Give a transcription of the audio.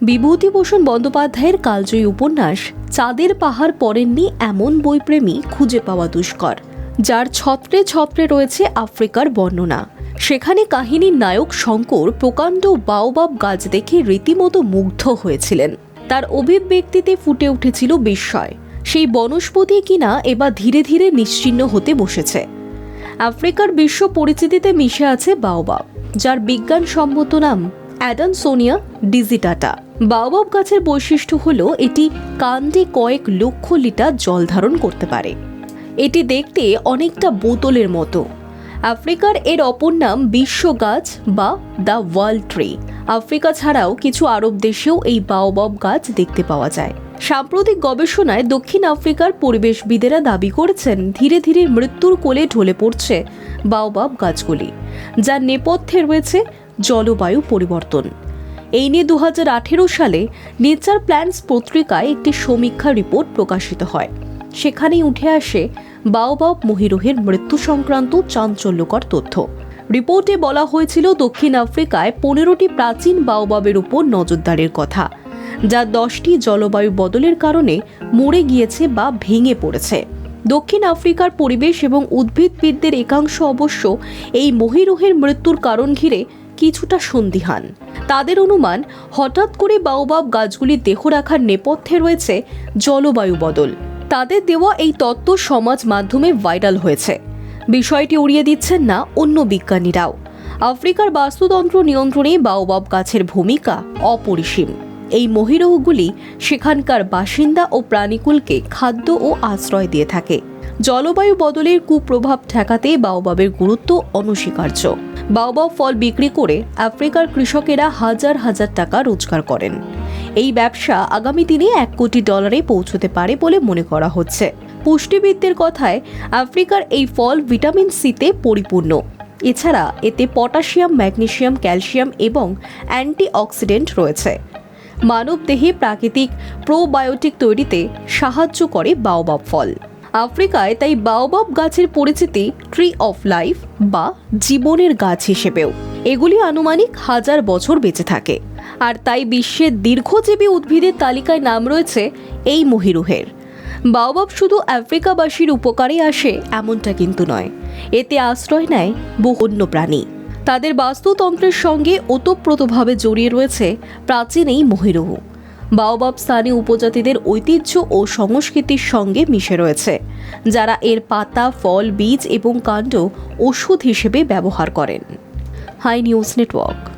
বিভূতিভূষণ বন্দ্যোপাধ্যায়ের কালজয়ী উপন্যাস, চাঁদের পাহাড় পড়েননি এমন বইপ্রেমী খুঁজে পাওয়া দুষ্কর, যার ছত্রে ছত্রে রয়েছে আফ্রিকার বর্ণনা। সেখানে কাহিনীর নায়ক শঙ্কর প্রকাণ্ড বাওবাব গাছ দেখে রীতিমতো মুগ্ধ হয়েছিলেন। তার অভিব্যক্তিতে ফুটে উঠেছিল বিস্ময়। সেই বনস্পতি কিনা এবার ধীরে ধীরে নিশ্চিহ্ন হতে বসেছে। আফ্রিকার বিশ্ব পরিচিতিতে মিশে আছে বাওবাব, যার বিজ্ঞানসম্মত নাম অ্যাডানসোনিয়া ডিজিটাটা। বাওবাব গাছের বৈশিষ্ট্য হল এটি কাণ্ডে কয়েক লক্ষ লিটার জল ধারণ করতে পারে। এটি দেখতে অনেকটা বোতলের মতো। আফ্রিকার এর অপর নাম বিশ্ব গাছ বা দ্য ওয়ার্ল্ড ট্রি। আফ্রিকা ছাড়াও কিছু আরব দেশেও এই বাওবাব গাছ দেখতে পাওয়া যায়। সাম্প্রতিক গবেষণায় দক্ষিণ আফ্রিকার পরিবেশবিদেরা দাবি করেছেন, ধীরে ধীরে মৃত্যুর কোলে ঢলে পড়ছে বাওবাব গাছগুলি যার নেপথ্যে রয়েছে জলবায়ু পরিবর্তন। এই নিয়ে দু হাজার আঠেরো সালে নেচার প্ল্যান্স পত্রিকায় একটি সমীক্ষা রিপোর্ট প্রকাশিত হয়। সেখানেই উঠে আসে বাওবাব মহিরোহের মৃত্যু সংক্রান্ত চাঞ্চল্যকর তথ্য। রিপোর্টে বলা হয়েছিল, দক্ষিণ আফ্রিকায় পনেরোটি প্রাচীন বাওবাবের উপর নজরদারির কথা, যা দশটি জলবায়ু বদলের কারণে মরে গিয়েছে বা ভেঙে পড়েছে। দক্ষিণ আফ্রিকার পরিবেশ এবং উদ্ভিদবিদদের একাংশ অবশ্য এই মহিরোহের মৃত্যুর কারণ ঘিরে কিছুটা সন্দিহান তাদের অনুমান, হঠাৎ করে বাওবাব গাছগুলির দেহ রাখার নেপথ্যে রয়েছে জলবায়ু বদল। তাদের দেওয়া এই তত্ত্ব সমাজ মাধ্যমে ভাইরাল হয়েছে। বিষয়টি উড়িয়ে দিচ্ছেন না অন্য বিজ্ঞানীরাও। আফ্রিকার বাস্তুতন্ত্র নিয়ন্ত্রণে বাওবাব গাছের ভূমিকা অপরিসীম। এই মহিরহগুলি সেখানকার বাসিন্দা ও প্রাণীকুলকে খাদ্য ও আশ্রয় দিয়ে থাকে। জলবায়ু বদলের কুপ্রভাব ঠেকাতে বাওবাবের গুরুত্ব অনস্বীকার্য। বাওবাব ফল বিক্রি করে আফ্রিকার কৃষকেরা হাজার হাজার টাকা রোজগার করেন। এই ব্যবসা আগামী দিনে এক কোটি ডলারে পৌঁছতে পারে বলে মনে করা হচ্ছে। পুষ্টিবিদদের কথায়, আফ্রিকার এই ফল ভিটামিন সিতে পরিপূর্ণ। এছাড়া এতে পটাশিয়াম ম্যাগনেসিয়াম ক্যালসিয়াম এবং অ্যান্টিঅক্সিডেন্ট রয়েছে। মানবদেহে প্রাকৃতিক প্রোবায়োটিক তৈরিতে সাহায্য করে বাওবাব ফল। আফ্রিকায় তাই বাওবাব গাছের পরিচিতি ট্রি অফ লাইফ বা জীবনের গাছ হিসেবেও। এগুলি আনুমানিক হাজার বছর বেঁচে থাকে। আর তাই বিশ্বের দীর্ঘজীবী উদ্ভিদের তালিকায় নাম রয়েছে এই মহিরুহের। বাওবাব শুধু আফ্রিকাবাসীর উপকারে আসে এমনটা কিন্তু নয়। এতে আশ্রয় নেয় বহু অন্য প্রাণী। তাদের বাস্তুতন্ত্রের সঙ্গে ওতপ্রোতভাবে জড়িয়ে রয়েছে প্রাচীন এই মহিরুহ। বাওবাব স্থানীয় উপজাতিদের ঐতিহ্য ও সংস্কৃতির সঙ্গে মিশে রয়েছে, যারা এর পাতা, ফল, বীজ এবং কাণ্ড ওষুধ হিসেবে ব্যবহার করেন। High news network.